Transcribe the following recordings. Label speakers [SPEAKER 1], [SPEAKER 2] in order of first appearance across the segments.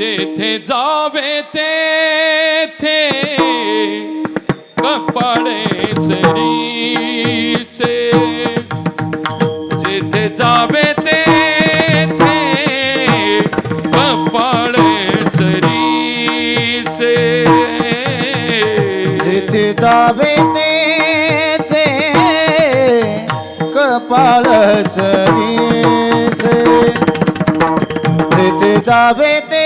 [SPEAKER 1] जेथे जावे तेथे कपड़े शरीर जावे
[SPEAKER 2] ते जिथे जावे ते ते कपाळ सरी
[SPEAKER 1] जिथे जावे ते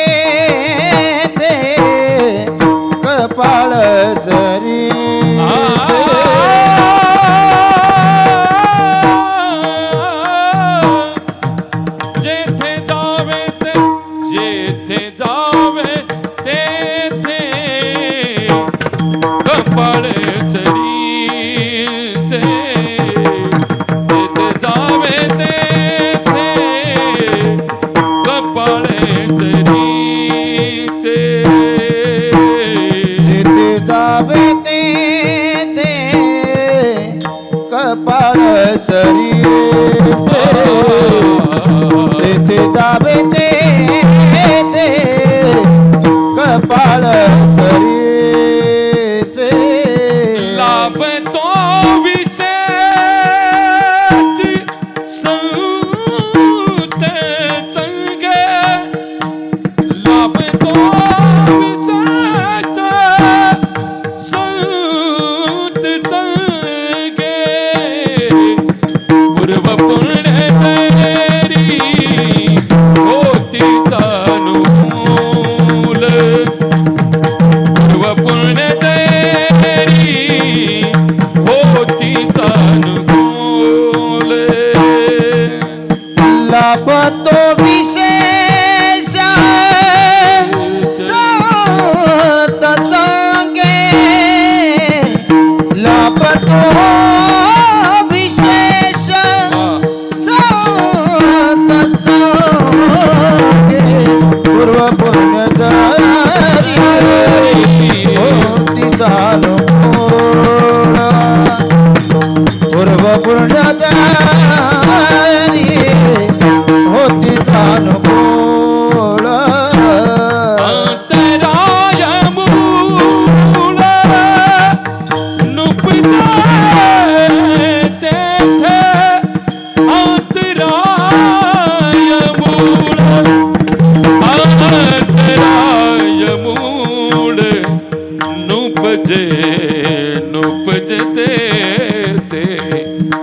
[SPEAKER 2] पाळ सरी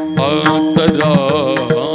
[SPEAKER 1] अंतराय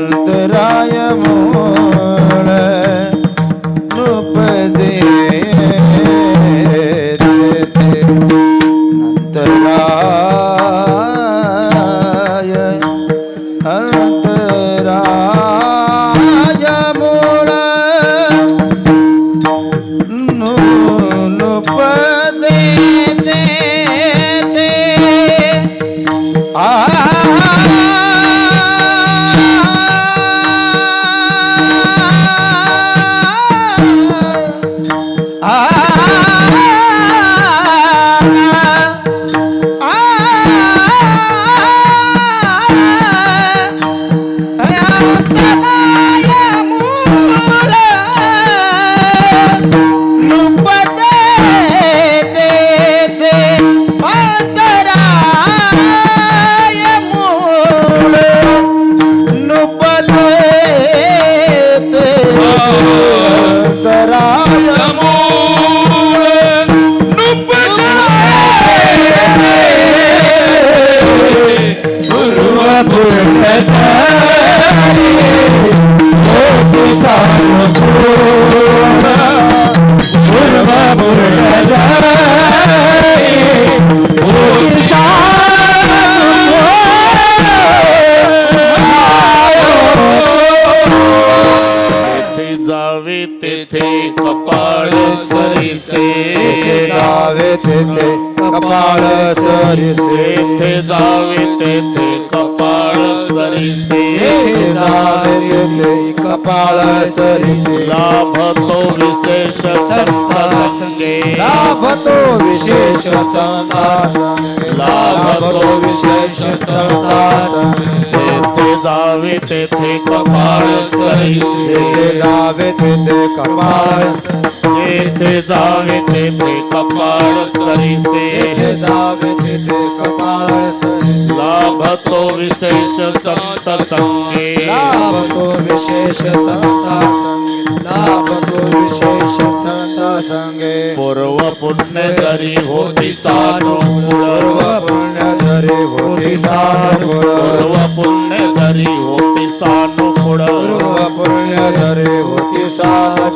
[SPEAKER 1] అంతరాయము. आ
[SPEAKER 3] कपाळ सरिसे लाभतो विशेष संत संगे
[SPEAKER 2] लाभतो विशेष संता लाभतो विशेष संता संगे
[SPEAKER 3] तेथे जावे तेथे कपाळ सरीसे
[SPEAKER 2] जेथे जावे तेथे कपाळ
[SPEAKER 3] जेथे जावे तेथे कपाळ सरीसे.
[SPEAKER 2] जेथे जावे तेथे कपाळ सरिसे.
[SPEAKER 3] लाभतो विशेष संत संगे.
[SPEAKER 2] लाभतो विशेष संता संगे. लाभतो विशेष संता संगे.
[SPEAKER 3] पूर्व पुण्य जरी होती सानुकूळ
[SPEAKER 2] पूर्व पुण्य धरे होती सानुकूळ
[SPEAKER 3] पूर्व पुण्य जरी होती सानुकूळ
[SPEAKER 2] पूर्व पुण्य धरे होती सानुकूळ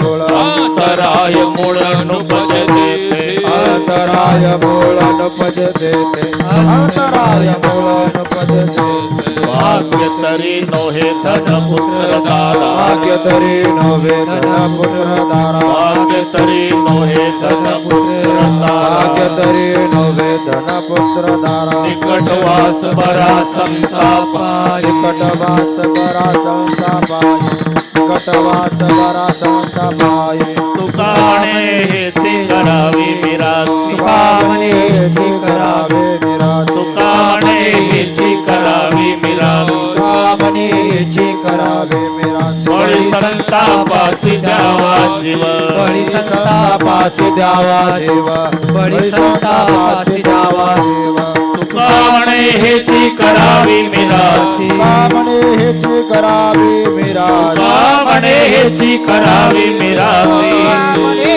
[SPEAKER 3] अंतराय मूळ नुपजते
[SPEAKER 2] अंतराय मूळ नुपजते ते अंतराय मूळ नुपजते
[SPEAKER 3] भाग्य तरी नोहे धन पुत्र दारा
[SPEAKER 2] भाग्य तरी नवे धन पुत्र दारा
[SPEAKER 3] भाग्य तरी नोहे धन पुत्र
[SPEAKER 2] भाग्य
[SPEAKER 3] दारा
[SPEAKER 2] तरी नवे धन पुत्र दारा
[SPEAKER 3] निकटवास बरा संतापा
[SPEAKER 2] निकटवास बरा संतापाय निकटवास बरा संतापाय।
[SPEAKER 3] तुकाणे हेती करावी मिरासी
[SPEAKER 2] सुखामणे ती करावे निराश।
[SPEAKER 3] तुकाणे हेची करावी मिरासी
[SPEAKER 2] सुखामणे ची करावे निराश
[SPEAKER 3] बळी संतापासी द्यावा जीव
[SPEAKER 2] बळी संतापासी द्यावा देव बळी संतापासी द्यावा देव
[SPEAKER 3] तुकाणे हेची करावी मिरासी
[SPEAKER 2] सुखामणे ची करावे निराश
[SPEAKER 3] तुकाणे हेची करावी मिरासी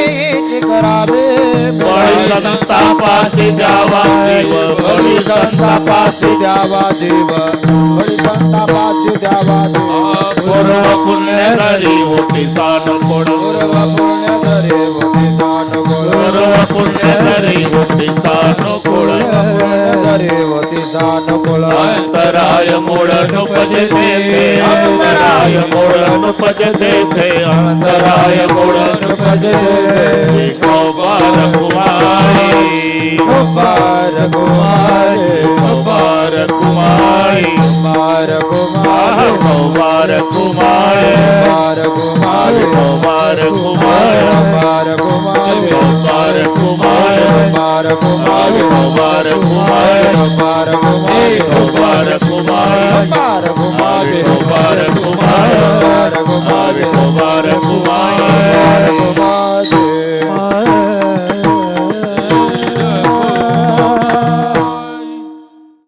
[SPEAKER 3] बळी. संतापासी द्यावा जीव.
[SPEAKER 2] बळी संतापासी द्यावा जीव. बळी संतापासी द्यावा देव
[SPEAKER 3] पूर्व पुण्य झाली होती सानुकोड
[SPEAKER 2] पूर्व पुण्य धरे होती सानुकूळ
[SPEAKER 3] पूर्व पुण्य झाली होती सानुकोड
[SPEAKER 2] पुण्य धरे होती सानुकूळ
[SPEAKER 3] अंतराय मूळ नुपजते ते अंतराय मूळ नुपजते ते अंतराय मूळ
[SPEAKER 2] भजते
[SPEAKER 3] Kumar para,
[SPEAKER 2] Kumar para,
[SPEAKER 3] Kumar para,
[SPEAKER 2] Kumar para,
[SPEAKER 3] Kumar para,
[SPEAKER 2] Kumar para,
[SPEAKER 3] Kumar para,
[SPEAKER 2] Kumar para,
[SPEAKER 3] Kumar para,
[SPEAKER 2] Kumar para,
[SPEAKER 3] Kumar para,
[SPEAKER 2] Kumar